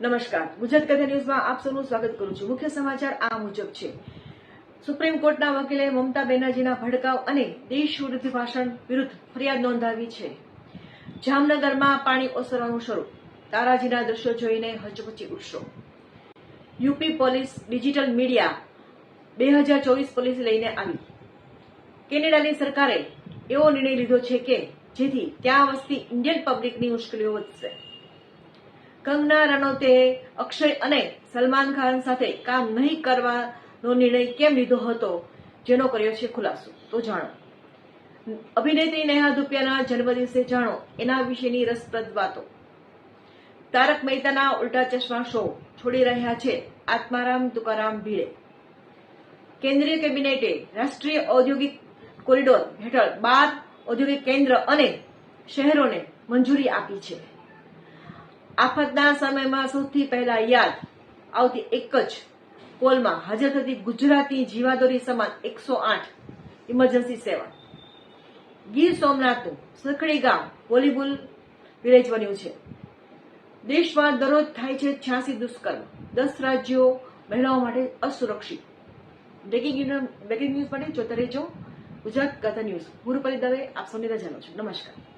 નમસ્કાર. ગુજરાત કથા ન્યૂઝમાં આપ સૌનું સ્વાગત કરું છું. મુખ્ય સમાચાર આ મુજબ છે. સુપ્રીમ કોર્ટના વકીલે મમતા બેનર્જીના ભડકાવ અને દેશ વિરુદ્ધ ભાષણ વિરુદ્ધ ફરિયાદ નોંધાવી છે. જામનગરમાં પાણી ઓસરવાનું શરૂ. તારાજીના દ્રશ્યો જોઈને હચમચી ઉઠશો. યુપી પોલીસ ડિજિટલ મીડિયા બે હજાર ચોવીસ પોલીસ લઈને આવી. કેનેડાની સરકારે એવો નિર્ણય લીધો છે કે જેથી ત્યાં વસતી ઇન્ડિયન પબ્લિકની મુશ્કેલીઓ વધશે. કંગના રનૌતે અક્ષય અને સલમાન ખાન સાથે કામ નહીં કરવાનો નિર્ણય કેમ લીધો હતો? જેનો કર્યો છે ખુલાસો. તો જાણો. અભિનેત્રી નેહા ધુપિયાના જન્મદિવસે જાણો એના વિશેની રસપ્રદ વાતો. તારક મહેતાના ઉલ્ટા ચશ્મા શો છોડી રહ્યા છે આત્મારામ તુકારામ ભીડે. કેન્દ્રીય કેબિનેટે રાષ્ટ્રીય ઔદ્યોગિક કોરિડોર હેઠળ બાર ઔદ્યોગિક કેન્દ્ર અને શહેરોને મંજૂરી આપી છે. આફતના સમયમાં સૌથી પહેલા યાદ આવતી એક જ કોલમાં હાજર થતી ગુજરાતી જીવાદોરી સમાન એકસો આઠ ઇમરજન્સી સેવા. ગીર સોમનાથનું સખડી ગામ વોલીબોલ વિલેજ બન્યું છે. દેશમાં દરરોજ થાય છે છ્યાસી દુષ્કર્મ. દસ રાજ્યો મહિલાઓ માટે અસુરક્ષિત. બ્રેકિંગ બ્રેકિંગ ન્યૂઝ માટે જોતા રહેજો. ગુજરાત કથા ન્યૂઝ. ગુરુપરી દવે, આપ સૌની રજાનો છું. નમસ્કાર.